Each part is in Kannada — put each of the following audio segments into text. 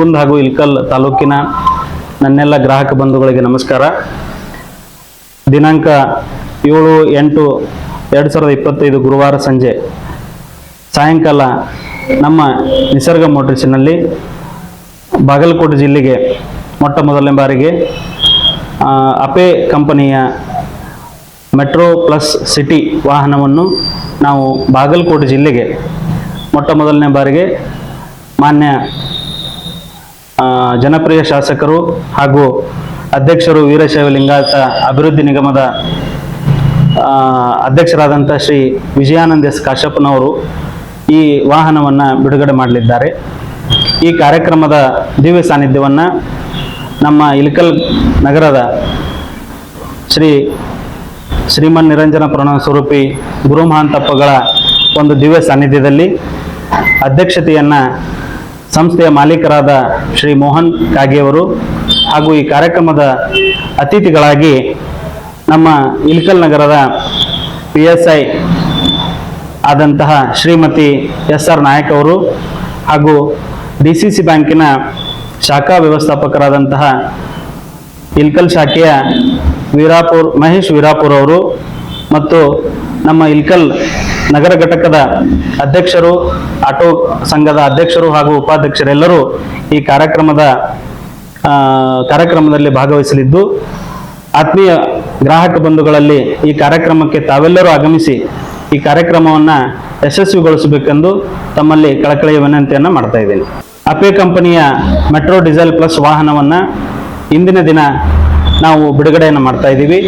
ಹುನಗುಂದ್ ಹಾಗೂ ಇಲ್ಕಲ್ ತಾಲೂಕಿನ ನನ್ನೆಲ್ಲ ಗ್ರಾಹಕ ಬಂಧುಗಳಿಗೆ ನಮಸ್ಕಾರ. ದಿನಾಂಕ ಏಳು ಎಂಟು ಎರಡು ಸಾವಿರದ ಇಪ್ಪತ್ತೈದು ಗುರುವಾರ ಸಂಜೆ ಸಾಯಂಕಾಲ ನಮ್ಮ ನಿಸರ್ಗ ಮೋಟರ್ಸ್ನಲ್ಲಿ ಬಾಗಲಕೋಟೆ ಜಿಲ್ಲೆಗೆ ಮೊಟ್ಟ ಮೊದಲನೇ ಬಾರಿಗೆ ಅಪೆ ಕಂಪನಿಯ ಮೆಟ್ರೋ ಪ್ಲಸ್ ಸಿಟಿ ವಾಹನವನ್ನು ನಾವು ಬಾಗಲಕೋಟೆ ಜಿಲ್ಲೆಗೆ ಮೊಟ್ಟ ಮೊದಲನೇ ಬಾರಿಗೆ ಮಾನ್ಯ ಜನಪ್ರಿಯ ಶಾಸಕರು ಹಾಗೂ ಅಧ್ಯಕ್ಷರು ವೀರಶೈವ ಲಿಂಗಾಯತ ಅಭಿವೃದ್ಧಿ ನಿಗಮದ ಅಧ್ಯಕ್ಷರಾದಂಥ ಶ್ರೀ ವಿಜಯಾನಂದ ಎಸ್ ಕಾಶ್ಯಪ್ಪನವರು ಈ ವಾಹನವನ್ನು ಬಿಡುಗಡೆ ಮಾಡಲಿದ್ದಾರೆ. ಈ ಕಾರ್ಯಕ್ರಮದ ದಿವ್ಯ ಸಾನ್ನಿಧ್ಯವನ್ನು ನಮ್ಮ ಇಲಕಲ್ ನಗರದ ಶ್ರೀ ಶ್ರೀಮನ್ ನಿರಂಜನ ಪ್ರಣ ಸ್ವರೂಪಿ ಗುರುಮಹಾಂತಪ್ಪಗಳ ಒಂದು ದಿವ್ಯ ಸಾನ್ನಿಧ್ಯದಲ್ಲಿ ಅಧ್ಯಕ್ಷತೆಯನ್ನ ಸಂಸ್ಥೆಯ ಮಾಲೀಕರಾದ ಶ್ರೀ ಮೋಹನ್ ಕಾಗೆಯವರು ಹಾಗೂ ಈ ಕಾರ್ಯಕ್ರಮದ ಅತಿಥಿಗಳಾಗಿ ನಮ್ಮ ಇಲ್ಕಲ್ ನಗರದ ಪಿ ಎಸ್ ಐ ಆದಂತಹ ಶ್ರೀಮತಿ ಎಸ್ ಆರ್ ನಾಯಕ್ ಅವರು ಹಾಗೂ ಡಿ ಸಿ ಸಿ ಬ್ಯಾಂಕಿನ ಶಾಖಾ ವ್ಯವಸ್ಥಾಪಕರಾದಂತಹ ಇಲ್ಕಲ್ ಶಾಖೆಯ ವೀರಾಪುರ್ ಮಹೇಶ್ ವೀರಾಪುರ್ ಅವರು ಮತ್ತು ನಮ್ಮ ಇಲ್ಕಲ್ ನಗರ ಘಟಕದ ಅಧ್ಯಕ್ಷರು, ಆಟೋ ಸಂಘದ ಅಧ್ಯಕ್ಷರು ಹಾಗೂ ಉಪಾಧ್ಯಕ್ಷರೆಲ್ಲರೂ ಈ ಕಾರ್ಯಕ್ರಮದ ಕಾರ್ಯಕ್ರಮದಲ್ಲಿ ಭಾಗವಹಿಸಲಿದ್ದು, ಆತ್ಮೀಯ ಗ್ರಾಹಕ ಬಂಧುಗಳಲ್ಲಿ ಈ ಕಾರ್ಯಕ್ರಮಕ್ಕೆ ತಾವೆಲ್ಲರೂ ಆಗಮಿಸಿ ಈ ಕಾರ್ಯಕ್ರಮವನ್ನು ಯಶಸ್ವಿಗೊಳಿಸಬೇಕೆಂದು ತಮ್ಮಲ್ಲಿ ಕಳಕಳಿಯ ವಿನಂತಿಯನ್ನು ಮಾಡ್ತಾ ಇದ್ದೇನೆ. ಅಪೆ ಕಂಪನಿಯ ಮೆಟ್ರೋ ಡೀಸೆಲ್ ಪ್ಲಸ್ ವಾಹನವನ್ನು ಇಂದಿನ ದಿನ ನಾವು ಬಿಡುಗಡೆಯನ್ನು ಮಾಡ್ತಾ ಇದ್ದೀವಿ.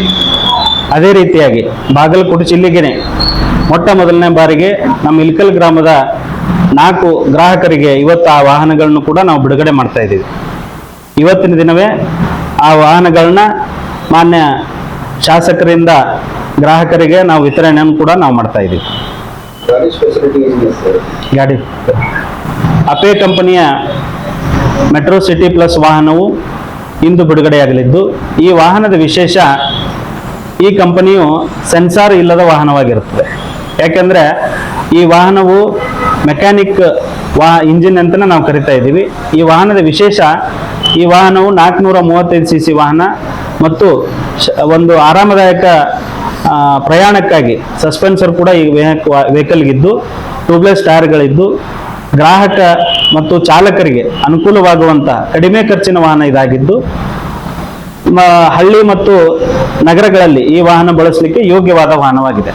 ಅದೇ ರೀತಿಯಾಗಿ ಬಾಗಲಕೋಟೆ ಜಿಲ್ಲೆಗೆ ಮೊಟ್ಟ ಮೊದಲನೇ ಬಾರಿಗೆ ನಮ್ಮ ಇಲ್ಕಲ್ ಗ್ರಾಮದ ನಾಲ್ಕು ಗ್ರಾಹಕರಿಗೆ ಇವತ್ತು ಆ ವಾಹನಗಳನ್ನು ಕೂಡ ನಾವು ಬಿಡುಗಡೆ ಮಾಡ್ತಾ ಇದ್ದೀವಿ. ಇವತ್ತಿನ ದಿನವೇ ಆ ವಾಹನಗಳನ್ನ ಮಾನ್ಯ ಶಾಸಕರಿಂದ ಗ್ರಾಹಕರಿಗೆ ನಾವು ವಿತರಣೆಯನ್ನು ಕೂಡ ನಾವು ಮಾಡ್ತಾ ಇದ್ದೀವಿ. ಗಾಡಿ. ಅಪೇ ಕಂಪನಿಯ ಮೆಟ್ರೋ ಸಿಟಿ ಪ್ಲಸ್ ವಾಹನವು ಇಂದು ಬಿಡುಗಡೆಯಾಗಲಿದ್ದು ಈ ವಾಹನದ ವಿಶೇಷ ಈ ಕಂಪನಿಯು ಸೆನ್ಸಾರ್ ಇಲ್ಲದ ವಾಹನವಾಗಿರುತ್ತದೆ. ಯಾಕೆಂದ್ರೆ ಈ ವಾಹನವು ಮೆಕ್ಯಾನಿಕ್ ವಾ ಇಂಜಿನ್ ಅಂತ ನಾವು ಕರಿತಾ ಇದ್ದೀವಿ. ಈ ವಾಹನದ ವಿಶೇಷ ಈ ವಾಹನವು ನಾಲ್ಕುನೂರ ಮೂವತ್ತೈದು ಸಿ ಸಿ ವಾಹನ ಮತ್ತು ಒಂದು ಆರಾಮದಾಯಕ ಪ್ರಯಾಣಕ್ಕಾಗಿ ಸಸ್ಪೆನ್ಸರ್ ಕೂಡ ಈ ವೆಹಿಕಲ್ಗಿದ್ದು, ಟ್ಯೂಬ್ಲೆಸ್ ಟೈರ್ಗಳಿದ್ದು, ಗ್ರಾಹಕ ಮತ್ತು ಚಾಲಕರಿಗೆ ಅನುಕೂಲವಾಗುವಂತ ಕಡಿಮೆ ಖರ್ಚಿನ ವಾಹನ ಇದಾಗಿದ್ದು ಹಳ್ಳಿ ಮತ್ತು ನಗರಗಳಲ್ಲಿ ಈ ವಾಹನ ಬಳಸಲಿಕ್ಕೆ ಯೋಗ್ಯವಾದ ವಾಹನವಾಗಿದೆ.